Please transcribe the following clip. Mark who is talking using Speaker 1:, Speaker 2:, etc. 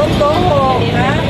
Speaker 1: Totoo, ha?